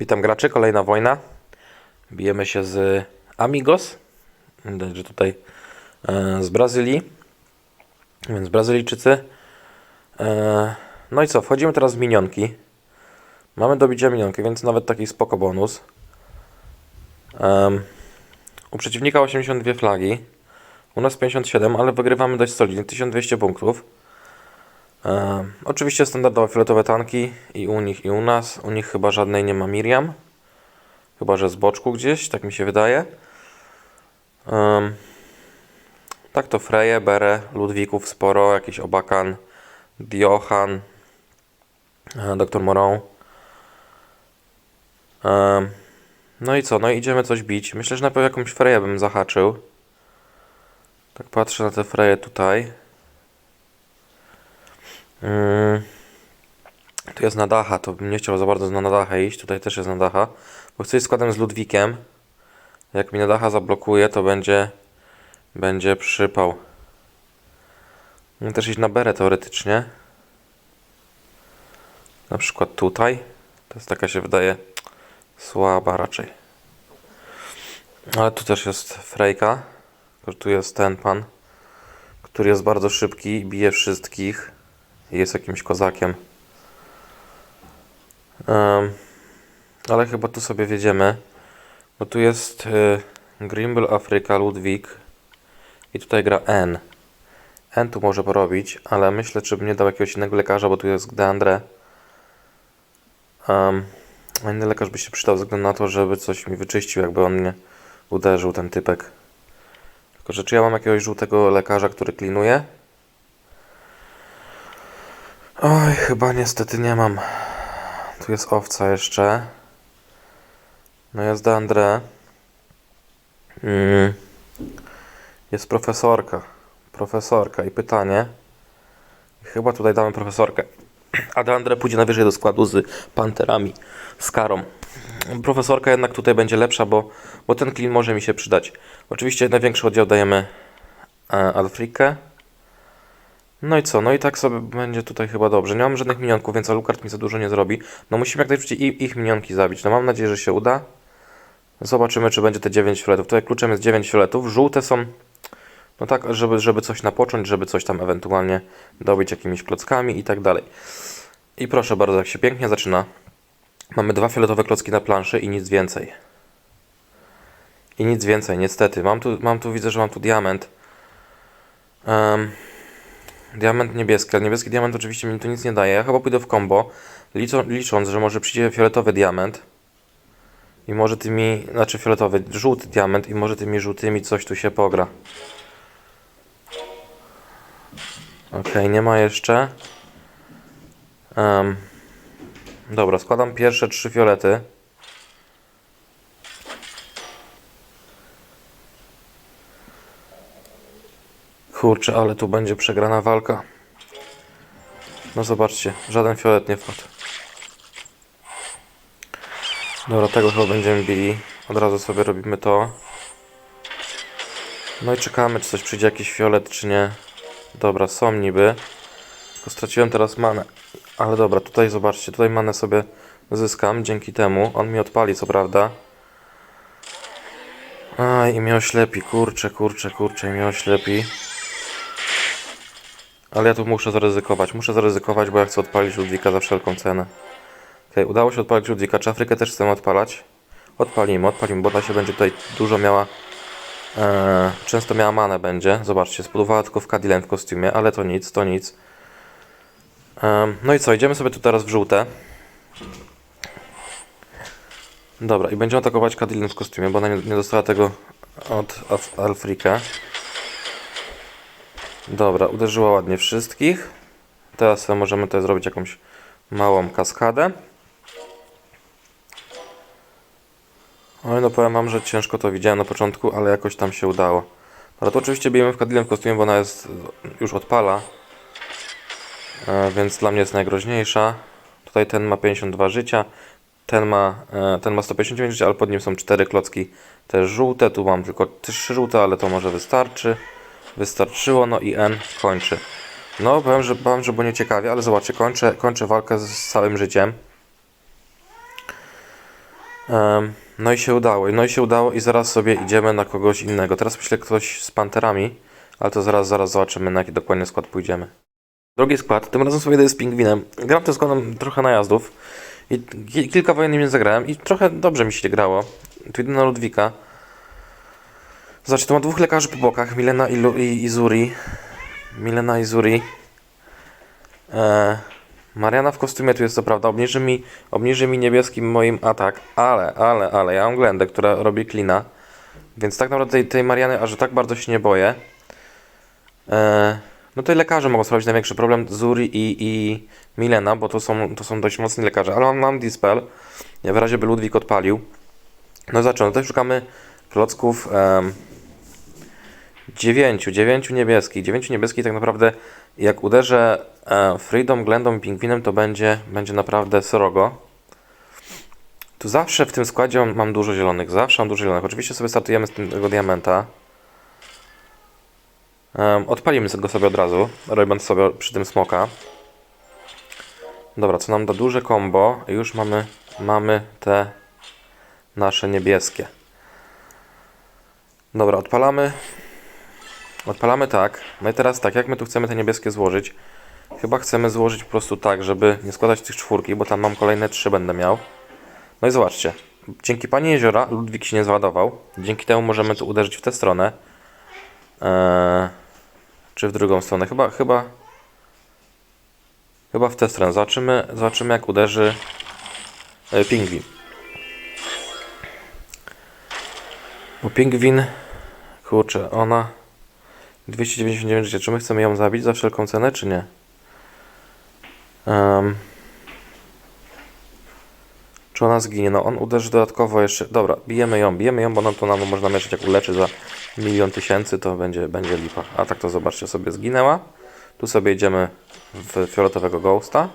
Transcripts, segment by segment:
Witam graczy, kolejna wojna. Bijemy się z Amigos. Że tutaj e, z Brazylii. Więc Brazylijczycy. E, no i co, wchodzimy teraz w minionki. Mamy do bicia minionki, więc nawet taki spoko bonus. Em, u przeciwnika 82 flagi. U nas 57, ale wygrywamy dość solidnie, 1200 punktów. E, oczywiście standardowe fioletowe tanki i u nich i u nas. U nich chyba żadnej nie ma Miriam. Chyba, że z boczku gdzieś, tak mi się wydaje. Em, tak to Freje, Bere, Ludwików sporo, jakiś Obakan, Diohan, e, Dr. Moron. Em, no i co? No idziemy coś bić. Myślę, że na pewno jakąś Freję bym zahaczył. Tak patrzę na te Freje tutaj. Mm. Tu jest nadacha, to bym nie chciał za bardzo na nadachę iść. Tutaj też jest nadacha. Bo chcę składem z Ludwikiem. Jak mi nadacha zablokuje, to będzie będzie przypał. Mogę też iść na berę teoretycznie. Na przykład tutaj. To jest taka się wydaje słaba raczej. Ale tu też jest Frejka. Tu jest ten pan, który jest bardzo szybki, bije wszystkich i jest jakimś kozakiem. Em, ale chyba tu sobie wiedziemy, bo tu jest y, Grimble Afryka Ludwik i tutaj gra N. N tu może porobić, ale myślę, czy bym nie dał jakiegoś innego lekarza, bo tu jest Gdeandre. Um, a inny lekarz by się przydał ze względu na to, żeby coś mi wyczyścił, jakby on mnie uderzył, ten typek. Tylko, że czy ja mam jakiegoś żółtego lekarza, który klinuje? Oj, chyba niestety nie mam. Tu jest owca jeszcze. No jest Deandre. Mm. Jest profesorka. Profesorka i pytanie. Chyba tutaj damy profesorkę. A Deandre pójdzie najwyżej do składu z panterami, z karą. Profesorka jednak tutaj będzie lepsza, bo, bo ten clean może mi się przydać. Oczywiście największy oddział dajemy e, Alfrikę. No i co? No i tak sobie będzie tutaj chyba dobrze. Nie mam żadnych minionków, więc Alucard mi za dużo nie zrobi. No musimy jak najszybciej ich minionki zabić. No mam nadzieję, że się uda. Zobaczymy, czy będzie te 9 fioletów. Tutaj kluczem jest 9 fioletów. Żółte są, no tak, żeby, żeby coś napocząć, żeby coś tam ewentualnie dobić jakimiś klockami i tak dalej. I proszę bardzo, jak się pięknie zaczyna. Mamy dwa fioletowe klocki na planszy i nic więcej. I nic więcej, niestety. Mam tu, mam tu widzę, że mam tu diament. Em, diament niebieski, ale niebieski diament oczywiście mi tu nic nie daje. Ja chyba pójdę w combo, liczą, licząc, że może przyjdzie fioletowy diament. I może tymi, znaczy fioletowy, żółty diament i może tymi żółtymi coś tu się pogra. Okej, nie ma jeszcze. Em, dobra, składam pierwsze trzy fiolety. Kurczę, ale tu będzie przegrana walka. No zobaczcie, żaden fiolet nie wpadł. Dobra, tego chyba będziemy bili. Od razu sobie robimy to. No i czekamy, czy coś przyjdzie jakiś fiolet, czy nie. Dobra, są niby. Tylko straciłem teraz manę. Ale dobra, tutaj zobaczcie, tutaj manę sobie zyskam dzięki temu. On mi odpali, co prawda. Aj, i mnie oślepi, kurczę, kurczę, kurczę, i mnie oślepi. Ale ja tu muszę zaryzykować, muszę zaryzykować, bo ja chcę odpalić Ludwika za wszelką cenę. Okej, udało się odpalić Ludwika. Czy Afrykę też chcemy odpalać? Odpalimy, odpalimy, bo ona się będzie tutaj dużo miała. E, często miała manę będzie. Zobaczcie, spodobała tylko w Cadillac w kostiumie, ale to nic, to nic. E, no i co, idziemy sobie tu teraz w żółte. Dobra, i będziemy atakować Cadillac w kostiumie, bo ona nie, nie dostała tego od Alfrika. Dobra, uderzyła ładnie wszystkich. Teraz możemy tutaj zrobić jakąś małą kaskadę. Oj, no powiem wam, że ciężko to widziałem na początku, ale jakoś tam się udało. Ale to oczywiście bijemy w Cadillem w kostiumie, bo ona jest, już odpala. E, więc dla mnie jest najgroźniejsza. Tutaj ten ma 52 życia, ten ma, e, ten ma 159 życia, ale pod nim są 4 klocki też żółte. Tu mam tylko 3 żółte, ale to może wystarczy. Wystarczyło, no i N kończy. No, powiem, że, powiem, że było nieciekawie, ale zobaczcie, kończę, kończę walkę z całym życiem. Em, no i się udało, no i się udało i zaraz sobie idziemy na kogoś innego. Teraz myślę ktoś z Panterami, ale to zaraz, zaraz zobaczymy na jaki dokładnie skład pójdziemy. Drugi skład, tym razem sobie idę z Pingwinem. Gram tym składem trochę najazdów i ki- kilka wojen nim zagrałem i trochę dobrze mi się grało. Tu idę na Ludwika. Zobaczcie, tu ma dwóch lekarzy po bokach, Milena i, Lu- i, i Zuri. Milena i Zuri. E, Mariana w kostiumie tu jest co prawda, obniży mi, obniży mi niebieskim moim atak, ale, ale, ale, ja mam Glendę, która robi klina, więc tak naprawdę tej, tej Mariany aż tak bardzo się nie boję. E, no tutaj lekarze mogą sprawić największy problem, Zuri i, i Milena, bo to są, to są dość mocni lekarze, ale mam, mam Dispel, w razie by Ludwik odpalił. No zacząłem, tutaj szukamy klocków dziewięciu, dziewięciu niebieskich, dziewięciu niebieskich tak naprawdę jak uderzę e, Freedom, Glendą i Pingwinem to będzie, będzie naprawdę srogo. Tu zawsze w tym składzie mam, dużo zielonych, zawsze mam dużo zielonych. Oczywiście sobie startujemy z tego diamenta. Odpalimy go sobie od razu, robiąc sobie przy tym smoka. Dobra, co nam da duże combo. Już mamy, mamy te nasze niebieskie. Dobra, odpalamy. Odpalamy tak. I teraz tak, jak my tu chcemy te niebieskie złożyć? Chyba chcemy złożyć po prostu tak, żeby nie składać tych czwórki, bo tam mam kolejne trzy będę miał. No i zobaczcie. Dzięki Pani Jeziora Ludwik się nie zładował. Dzięki temu możemy tu uderzyć w tę stronę. Eee, czy w drugą stronę? Chyba, chyba... Chyba w tę stronę. Zobaczymy, zobaczymy jak uderzy e, pingwin. Bo pingwin... Kurczę, ona... 299 życia. Czy my chcemy ją zabić za wszelką cenę, czy nie? Em, czy ona zginie? No on uderzy dodatkowo jeszcze. Dobra, bijemy ją, bijemy ją, bo nam to nam można mieszać jak uleczy za milion tysięcy, to będzie, będzie lipa. A tak to zobaczcie, sobie zginęła. Tu sobie idziemy w fioletowego ghosta.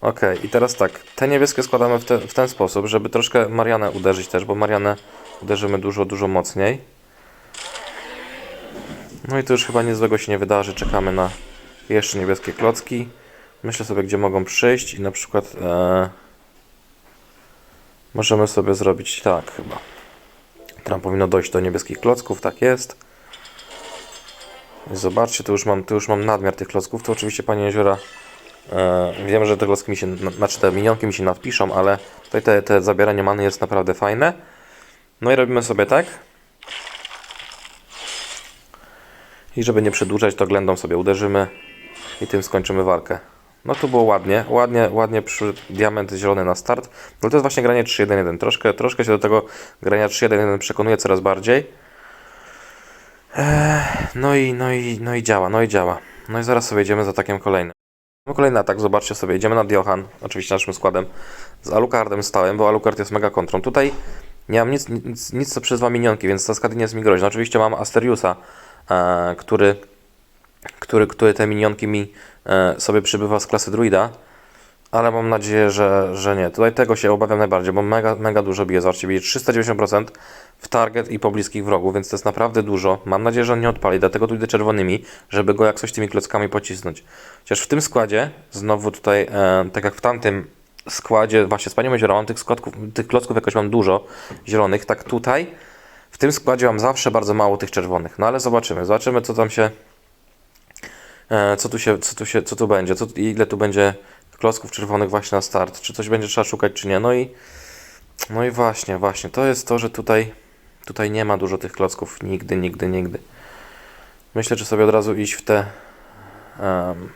Ok, i teraz tak, te niebieskie składamy w, te, w ten sposób, żeby troszkę Marianę uderzyć też, bo Marianę uderzymy dużo, dużo mocniej. No i to już chyba nic złego się nie wydarzy. Czekamy na jeszcze niebieskie klocki. Myślę sobie, gdzie mogą przyjść i na przykład e, możemy sobie zrobić tak chyba. Tam powinno dojść do niebieskich klocków, tak jest. Zobaczcie, tu już mam, tu już mam nadmiar tych klocków. To oczywiście Pani Jeziora e, wiem, że te klocki mi się, na- znaczy te minionki mi się nadpiszą, ale tutaj te, te zabieranie many jest naprawdę fajne. No i robimy sobie tak. I żeby nie przedłużać, to ględą sobie uderzymy i tym skończymy walkę. No to było ładnie, ładnie, ładnie przy diament zielony na start. No to jest właśnie granie 3-1-1. Troszkę, troszkę się do tego grania 3-1-1 przekonuje coraz bardziej. Eee, no i, no i, no i działa, no i działa. No i zaraz sobie idziemy za atakiem kolejnym. No kolejny atak, zobaczcie sobie, idziemy na Diohan, oczywiście naszym składem, z Alucardem stałem, bo Alucard jest mega kontrą. Tutaj nie mam nic, nic, nic co przez dwa minionki, więc ta skady nie jest mi groźna. Oczywiście mam Asteriusa, który, który, który te minionki mi e, sobie przybywa z klasy druida, ale mam nadzieję, że, że nie. Tutaj tego się obawiam najbardziej, bo mega, mega dużo bije. Zobaczcie, bije 390% w target i po bliskich wrogów, więc to jest naprawdę dużo. Mam nadzieję, że on nie odpali, dlatego tu idę czerwonymi, żeby go jak coś tymi klockami pocisnąć. Chociaż w tym składzie, znowu tutaj, e, tak jak w tamtym składzie, właśnie z Panią mam tych, składków, tych klocków jakoś mam dużo zielonych, tak tutaj w tym składzie mam zawsze bardzo mało tych czerwonych. No ale zobaczymy, zobaczymy co tam się, e, co tu się, co tu się, co tu będzie, co, ile tu będzie klocków czerwonych właśnie na start, czy coś będzie trzeba szukać, czy nie. No i, no i właśnie, właśnie, to jest to, że tutaj, tutaj nie ma dużo tych klocków, nigdy, nigdy, nigdy. Myślę, że sobie od razu iść w te, em,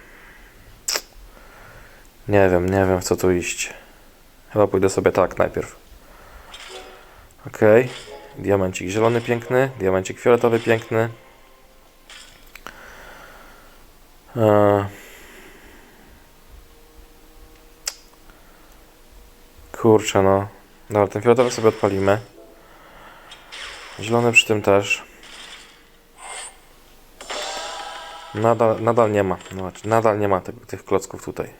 nie wiem, nie wiem w co tu iść. Chyba pójdę sobie tak najpierw. Okej. Diamencik zielony piękny, diamencik fioletowy piękny. Eee. Kurczę no. Dobra, ten fioletowy sobie odpalimy. Zielony przy tym też. Nadal, nadal nie ma. No, nadal nie ma tych, tych klocków tutaj.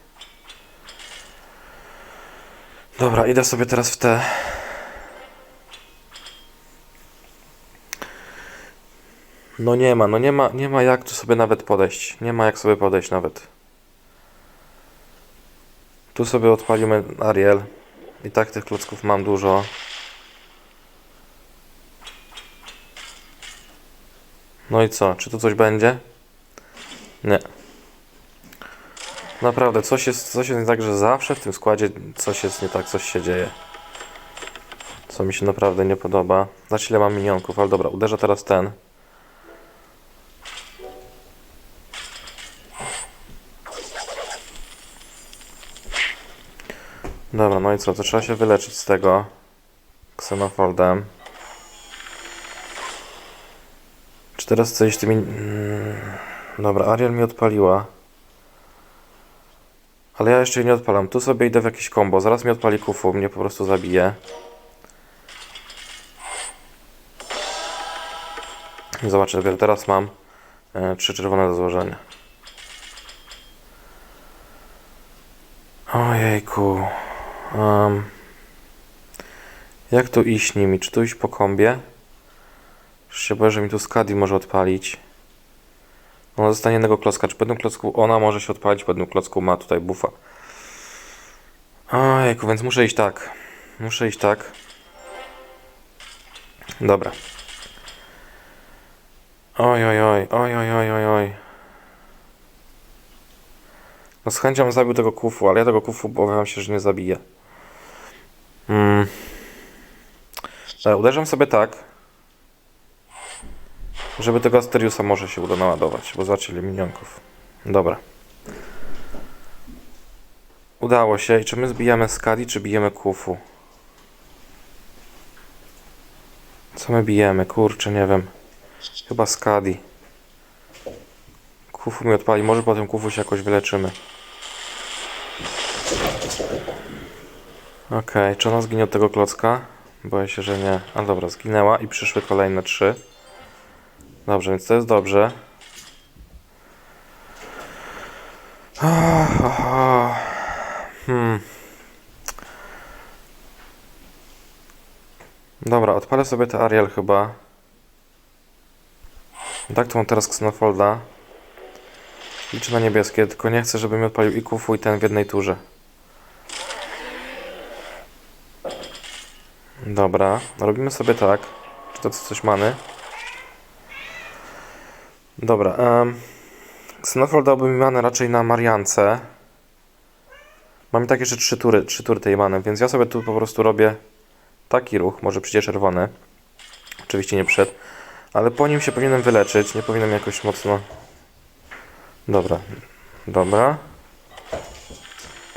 Dobra, idę sobie teraz w te No nie ma, no nie ma, nie ma jak tu sobie nawet podejść. Nie ma jak sobie podejść nawet. Tu sobie odpalimy Ariel. I tak tych klocków mam dużo. No i co? Czy tu coś będzie? Nie. Naprawdę, coś jest, coś jest nie tak, że zawsze w tym składzie coś jest nie tak, coś się dzieje. Co mi się naprawdę nie podoba. Znaczy ile mam minionków, ale dobra, uderzę teraz ten. Dobra, no i co? To trzeba się wyleczyć z tego Xenofoldem. Czy teraz coś tymi... Mm, Dobra, Ariel mi odpaliła. Ale ja jeszcze jej nie odpalam. Tu sobie idę w jakieś combo. Zaraz mi odpali kufu, mnie po prostu zabije. Zobaczę, dopiero teraz mam e, trzy czerwone do złożenia. Ojejku. Um, jak tu iść nimi? Czy tu iść po kombie? Boję, że mi tu Skadi może odpalić. Ona zostanie jednego klocka. Czy po jednym klocku ona może się odpalić, po jednym klocku ma tutaj buffa. Ojejku, więc muszę iść tak. Muszę iść tak. Dobra. Oj, oj, oj, oj, oj, oj, oj, oj. No z chęcią zabił tego kufu, ale ja tego kufu obawiam się, że nie zabiję. Mm. Dobra, uderzam sobie tak, żeby tego Asteriusa może się uda naładować, bo ile minionków. Dobra. Udało się. I czy my zbijamy Skadi, czy bijemy kufu? Co my bijemy? Kurczę, nie wiem. Chyba Skadi. Kufu mi odpali. Może po tym kufu się jakoś wyleczymy. Okej, czy ona zginie od tego klocka? Boję się, że nie. A dobra, zginęła i przyszły kolejne trzy. Dobrze, więc to jest dobrze. Ah, aha. Hmm. Dobra, odpalę sobie te Ariel chyba. Tak, to mam teraz Xenofolda. Liczę na niebieskie, tylko nie chcę, żeby mi odpalił i kufu i ten w jednej turze. Dobra, robimy sobie tak. Czy to coś mamy? Dobra, um, Xenofold dałby manę raczej na Mariance. Mam tak jeszcze trzy tury, trzy tury tej many, więc ja sobie tu po prostu robię taki ruch, może przyjdzie czerwony. Oczywiście nie przed, ale po nim się powinienem wyleczyć, nie powinienem jakoś mocno... Dobra, dobra.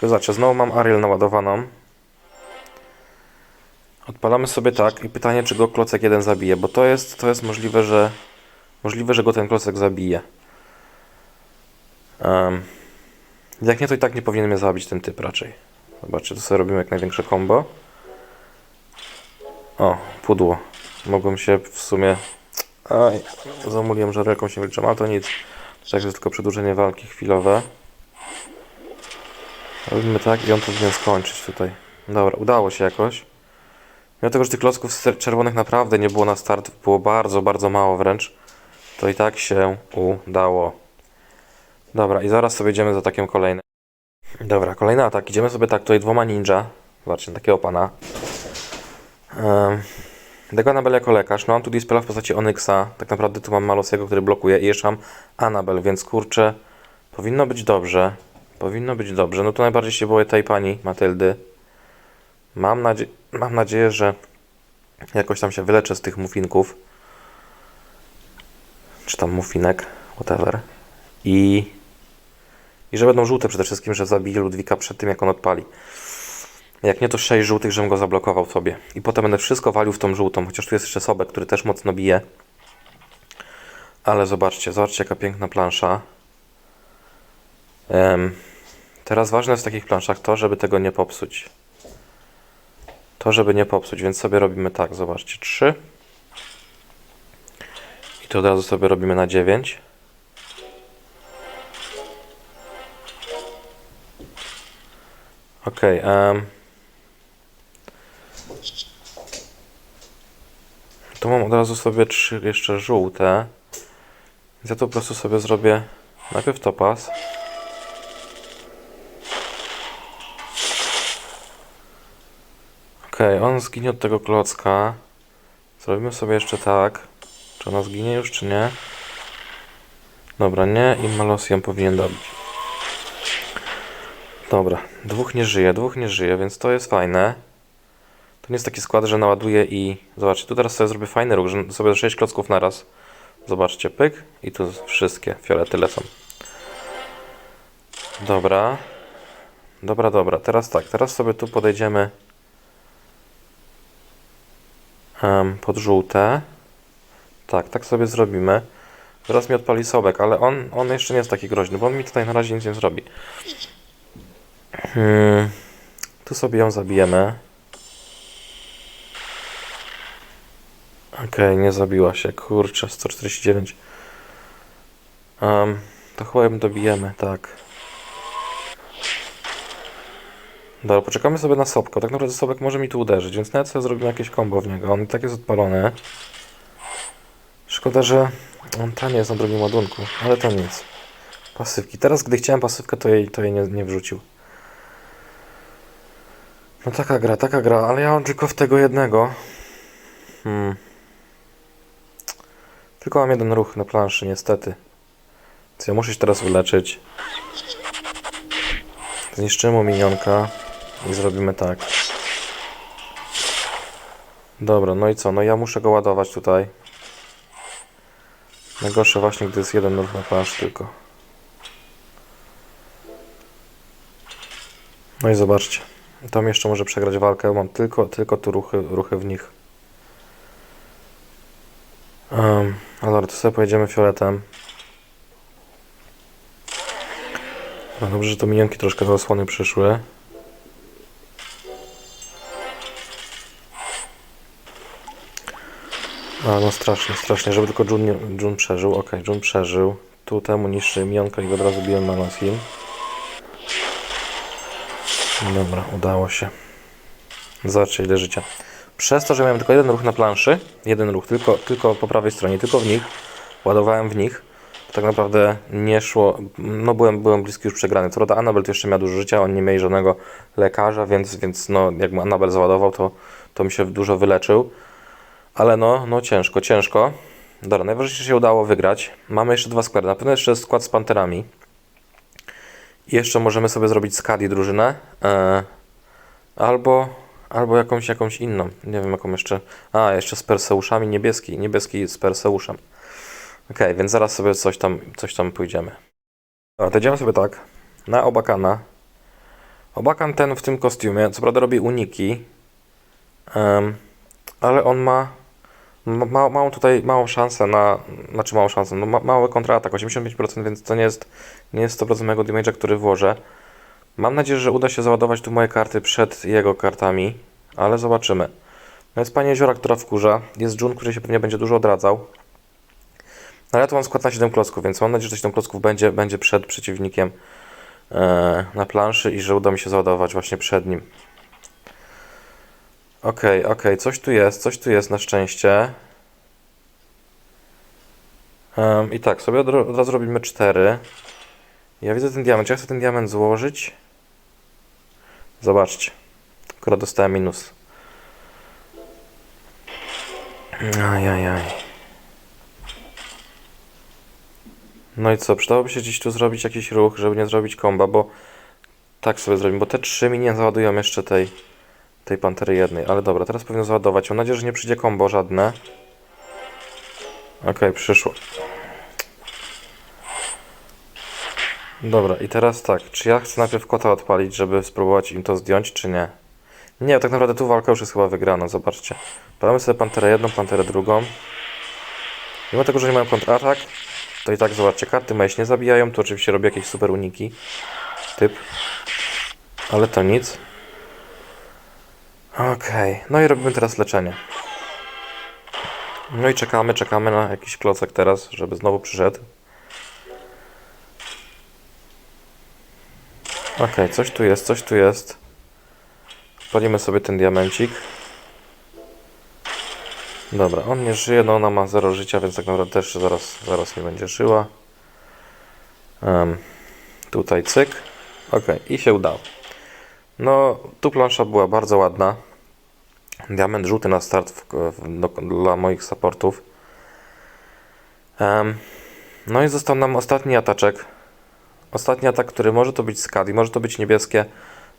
To zobaczcie, znowu mam Ariel naładowaną. Odpalamy sobie tak i pytanie, czy go klocek jeden zabije, bo to jest, to jest możliwe, że możliwe, że go ten klocek zabije. Um, jak nie, to i tak nie powinien mnie zabić ten typ raczej. Zobaczcie, to sobie robimy jak największe combo. O, pudło. Mogłem się w sumie... Aj, zamuliłem żarelką się wyliczam, ale to nic. Także tylko przedłużenie walki chwilowe. Robimy tak i on powinien skończyć tutaj. Dobra, udało się jakoś. Mimo tego, że tych klocków czerwonych naprawdę nie było na start, było bardzo, bardzo mało wręcz, to i tak się udało. Dobra, i zaraz sobie idziemy za takiem kolejnym. Dobra, kolejny atak. Idziemy sobie tak tutaj dwoma ninja. Zobaczcie, takiego pana. Um, tego Anabel jako lekarz. No mam tu dispela w postaci Onyxa. Tak naprawdę tu mam Malosiego, który blokuje i jeszcze mam Anabel, więc kurczę, powinno być dobrze. Powinno być dobrze. No tu najbardziej się boję tej pani Matyldy. Mam, nadzie mam nadzieję, że jakoś tam się wyleczę z tych muffinków. Czy tam muffinek, whatever. I, I że będą żółte przede wszystkim, że zabiję Ludwika przed tym, jak on odpali. Jak nie, to 6 żółtych, żebym go zablokował sobie. I potem będę wszystko walił w tą żółtą, chociaż tu jest jeszcze Sobek, który też mocno bije. Ale zobaczcie, zobaczcie jaka piękna plansza. Em, teraz ważne jest w takich planszach to, żeby tego nie popsuć. To, żeby nie popsuć, więc sobie robimy tak, zobaczcie, 3. I to od razu sobie robimy na 9. Ok, um, tu mam od razu sobie trzy jeszcze żółte. Więc ja to po prostu sobie zrobię najpierw topaz. Okej, on zginie od tego klocka. Zrobimy sobie jeszcze tak. Czy ona zginie już, czy nie? Dobra, nie i Malosjan powinien dobić. Dobra, dwóch nie żyje, dwóch nie żyje, więc to jest fajne. To nie jest taki skład, że naładuje i... Zobaczcie, tu teraz sobie zrobię fajny ruch, że sobie 6 klocków naraz. Zobaczcie, pyk i tu wszystkie fiolety lecą. Dobra. Dobra, dobra. Teraz tak, teraz sobie tu podejdziemy em, pod żółte. Tak, tak sobie zrobimy. Zaraz mi odpali sobek, ale on, on jeszcze nie jest taki groźny, bo on mi tutaj na razie nic nie zrobi. Hmm, tu sobie ją zabijemy. Okej, nie zabiła się. Kurczę, 149. Um, to chyba ją dobijemy, tak. Dobra, poczekamy sobie na Sobka. Tak naprawdę Sobek może mi tu uderzyć, więc nawet sobie zrobimy jakieś combo w niego. On i tak jest odpalony. Szkoda, że on tam jest na drugim ładunku, ale to nic. Pasywki. Teraz, gdy chciałem pasywkę, to jej, to jej nie, nie wrzucił. No taka gra, taka gra, ale ja mam tylko w tego jednego. Hmm. Tylko mam jeden ruch na planszy, niestety. Więc ja muszę się teraz wyleczyć. Zniszczymy minionka i zrobimy tak. Dobra, no i co? No ja muszę go ładować tutaj. Najgorsze właśnie, gdy jest jeden planszy tylko. No i zobaczcie. Tam jeszcze może przegrać walkę. Mam tylko, tylko tu ruchy, ruchy w nich. Um, dobra, to sobie pojedziemy fioletem. No dobrze, że to minionki troszkę do osłony przyszły. A no strasznie, strasznie, żeby tylko Jun, nie, Jun przeżył. Okej, Jun przeżył. Tu temu niższy minionka i go od razu biłem na nos. Dobra, udało się. Zobaczcie ile życia. Przez to, że miałem tylko jeden ruch na planszy, jeden ruch, tylko, tylko po prawej stronie, tylko w nich, ładowałem w nich, to tak naprawdę nie szło, no byłem, byłem bliski już przegrany. Co prawda Anabel jeszcze miał dużo życia, on nie mieli żadnego lekarza, więc, więc no, jakby Anabel załadował, to, to mi się dużo wyleczył. Ale no, no ciężko, ciężko. Dobra, najważniejsze się udało wygrać. Mamy jeszcze dwa składy. Na pewno jeszcze jest skład z Panterami. I jeszcze możemy sobie zrobić Skadi drużynę. E, albo, albo jakąś, jakąś inną. Nie wiem jaką jeszcze. A, jeszcze z Perseuszami niebieski. Niebieski z Perseuszem. Okej, więc zaraz sobie coś tam, coś tam pójdziemy. Dobra, to idziemy sobie tak. Na Obakana. Obakan ten w tym kostiumie, co prawda robi uniki. em, ale on ma ma, ma, małą tutaj małą szansę na, znaczy małą szansę, no ma, mały kontratak, 85%, więc to nie jest, nie jest 100% mojego damage'a, który włożę. Mam nadzieję, że uda się załadować tu moje karty przed jego kartami, ale zobaczymy. No jest pani Jeziora, która wkurza, jest Jun, który się pewnie będzie dużo odradzał. No ale ja tu mam skład na 7 klocków, więc mam nadzieję, że 7 klocków będzie, będzie przed przeciwnikiem e, na planszy i że uda mi się załadować właśnie przed nim. Okej, okej, coś tu jest, coś tu jest na szczęście. Em, I tak, sobie od, razu robimy 4. Ja widzę ten diament, czy ja chcę ten diament złożyć? Zobaczcie. Akurat dostałem minus. Ajajaj. No i co, przydałoby się gdzieś tu zrobić jakiś ruch, żeby nie zrobić komba, bo tak sobie zrobimy, bo te trzy mi nie załadują jeszcze tej tej pantery jednej, ale dobra, teraz powinno załadować. Mam nadzieję, że nie przyjdzie combo żadne. Okej, przyszło. Dobra, i teraz tak, czy ja chcę najpierw kota odpalić, żeby spróbować im to zdjąć, czy nie? Nie, tak naprawdę tu walka już jest chyba wygrana, zobaczcie. Palamy sobie panterę jedną, panterę drugą. Mimo tego, że nie mają kontratak, to i tak zobaczcie, karty się nie zabijają, tu oczywiście robię jakieś super uniki. Typ. Ale to nic. Okej, no i robimy teraz leczenie. No i czekamy, czekamy na jakiś klocek teraz, żeby znowu przyszedł. Okej, coś tu jest, coś tu jest. Spalimy sobie ten diamencik. Dobra, on nie żyje, no ona ma 0 życia, więc tak naprawdę też zaraz, zaraz nie będzie żyła. Em, tutaj cyk. Okej, i się udało. No, tu plansza była bardzo ładna. Diament żółty na start w, w, do, dla moich supportów. Em, no i został nam ostatni ataczek. Ostatni atak, który może to być skadi, może to być niebieskie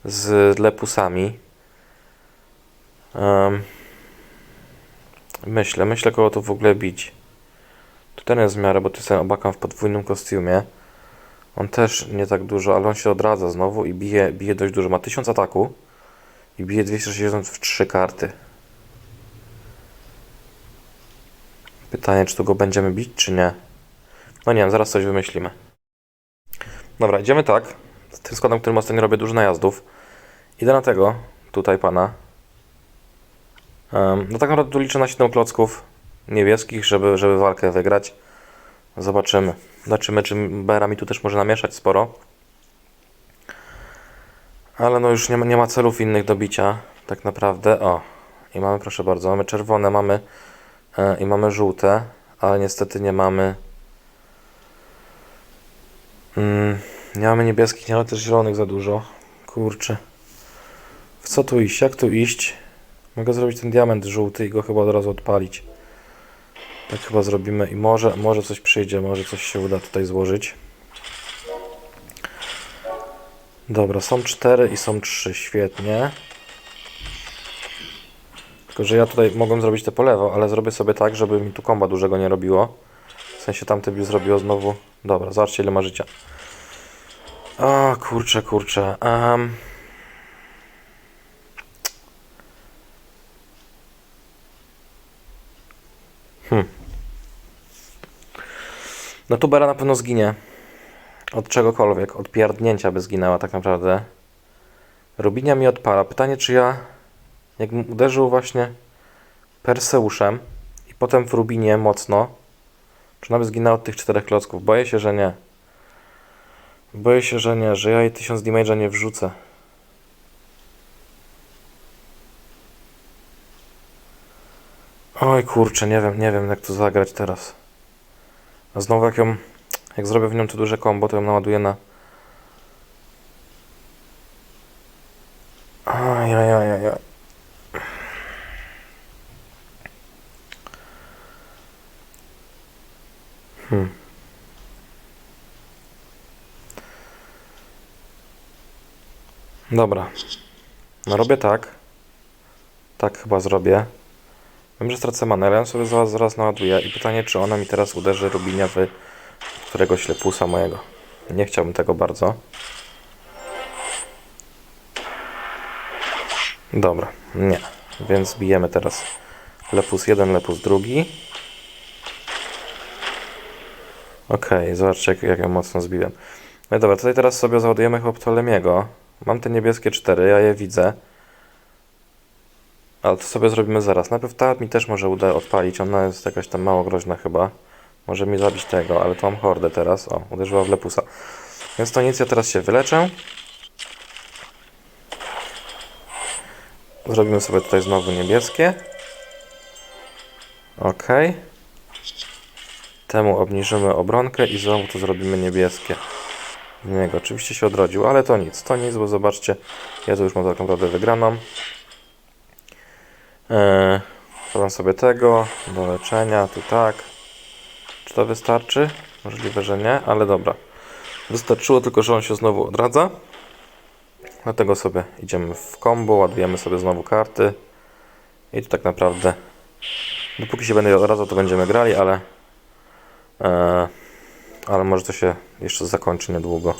z lepusami. Em, myślę, myślę kogo to w ogóle bić. Tu ten jest w miarę, bo tu jest ten obakan w podwójnym kostiumie. On też nie tak dużo, ale on się odradza znowu i bije, bije dość dużo. Ma 1000 ataku i bije 260 w 3 karty. Pytanie, czy tu go będziemy bić, czy nie? No nie wiem, zaraz coś wymyślimy. Dobra, idziemy tak. Z tym składem, którym ostatnio robię dużo najazdów. Idę na tego, tutaj pana. Um, no tak naprawdę tu liczę na 7 klocków niebieskich, żeby, żeby walkę wygrać. Zobaczymy. Zobaczymy, czy Bera mi tu też może namieszać sporo. Ale no już nie ma, nie ma celów innych do bicia, tak naprawdę. O, i mamy, proszę bardzo, mamy czerwone, mamy e, i mamy żółte, ale niestety nie mamy. Mm, nie mamy niebieskich, nie mamy też zielonych za dużo. Kurczę. W co tu iść? Jak tu iść? Mogę zrobić ten diament żółty i go chyba od razu odpalić. Tak chyba zrobimy i może, może coś przyjdzie, może coś się uda tutaj złożyć. Dobra, są cztery i są trzy, świetnie. Tylko, że ja tutaj mogłem zrobić te po lewo, ale zrobię sobie tak, żeby mi tu komba dużego nie robiło. W sensie tamte by zrobiło znowu... Dobra, zobaczcie ile ma życia. O, kurczę, kurczę. Hmm. No tu Bera na pewno zginie. Od czegokolwiek, od pierdnięcia by zginęła tak naprawdę. Rubinia mi odpala. Pytanie, czy ja, jakbym uderzył właśnie Perseuszem i potem w Rubinie mocno, czy ona by zginęła od tych czterech klocków? Boję się, że nie. Boję się, że nie, że ja jej 1000 damage'a nie wrzucę. Oj kurczę, nie wiem, nie wiem jak tu zagrać teraz. A znowu jak ją, jak zrobię w nią to duże combo, to ją naładuję na... Ajajajajaj. Hmm. Dobra. No robię tak. Tak chyba zrobię. Wiem, że stracę manę, ale ja sobie zaraz, zaraz naładuję i pytanie, czy ona mi teraz uderzy Rubinia w któregoś lepusa mojego. Nie chciałbym tego bardzo. Dobra, nie. Więc bijemy teraz lepus jeden, lepus drugi. Okej, zobaczcie jak, jak ja mocno zbiłem. No i dobra, tutaj teraz sobie załadujemy chyba Ptolemiego. Mam te niebieskie cztery, ja je widzę. Ale to sobie zrobimy zaraz. Najpierw ta mi też może uda odpalić. Ona jest jakaś tam mało groźna chyba. Może mi zabić tego, ale to mam hordę teraz. O, uderzyła w lepusa. Więc to nic, ja teraz się wyleczę. Zrobimy sobie tutaj znowu niebieskie. Ok. Temu obniżymy obronkę i znowu to zrobimy niebieskie. W niego. Oczywiście się odrodził, ale to nic. To nic, bo zobaczcie, ja tu już mam tak naprawdę wygraną. Podam sobie tego do leczenia, tu tak. Czy to wystarczy? Możliwe, że nie, ale dobra. Wystarczyło tylko, że on się znowu odradza. Dlatego sobie idziemy w combo, ładujemy sobie znowu karty. I tu tak naprawdę, dopóki się będę odradzał, to będziemy grali, ale eee, ale może to się jeszcze zakończy niedługo.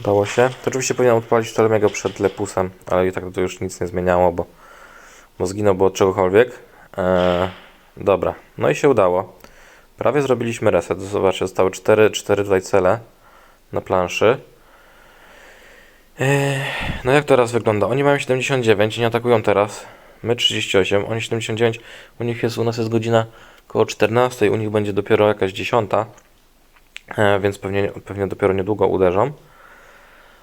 Udało się. To oczywiście powinien odpalić Ptolemiego przed Lepusem, ale i tak to już nic nie zmieniało, bo, bo zginąłby od czegokolwiek. Eee, dobra, no i się udało. Prawie zrobiliśmy reset. Zobaczcie, zostały 4, 4 tutaj cele na planszy. Eee, no jak teraz wygląda? Oni mają 79 i nie atakują teraz. My 38, oni 79. U nich jest, u nas jest godzina około 14, u nich będzie dopiero jakaś 10. Eee, więc pewnie, pewnie dopiero niedługo uderzą.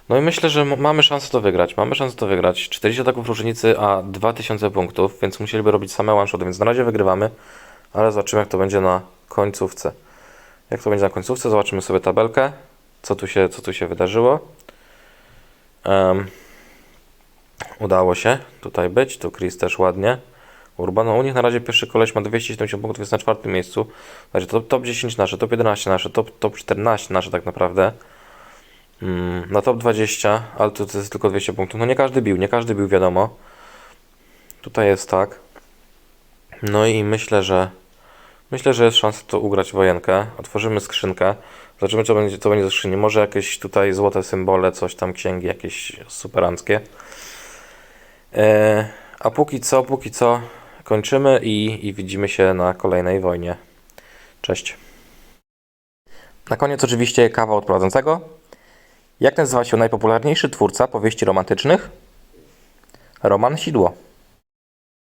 No i myślę, że mamy szansę to wygrać. Mamy szansę to wygrać. 40 ataków różnicy, a 2000 punktów, więc musieliby robić same one shoty, więc na razie wygrywamy, ale zobaczymy jak to będzie na końcówce. Jak to będzie na końcówce, zobaczymy sobie tabelkę, co tu się, co tu się wydarzyło. Em, udało się tutaj być. Tu Chris też ładnie. Urban, no u nich na razie pierwszy koleś ma 270 punktów, jest na czwartym miejscu. Znaczy top, top 10 nasze, top 11 nasze, top, top 14 nasze tak naprawdę. Mm, na top 20, ale tu to jest tylko 200 punktów. No nie każdy bił, nie każdy bił, wiadomo. Tutaj jest tak. No i myślę, że myślę, że jest szansa to ugrać wojenkę. Otworzymy skrzynkę. Zobaczymy, co będzie, co będzie ze skrzyni. Może jakieś tutaj złote symbole, coś tam, księgi jakieś superanckie. E, a póki co, póki co kończymy i, i widzimy się na kolejnej wojnie. Cześć. Na koniec oczywiście kawa od prowadzącego. Jak nazywa się najpopularniejszy twórca powieści romantycznych? Roman Sidło.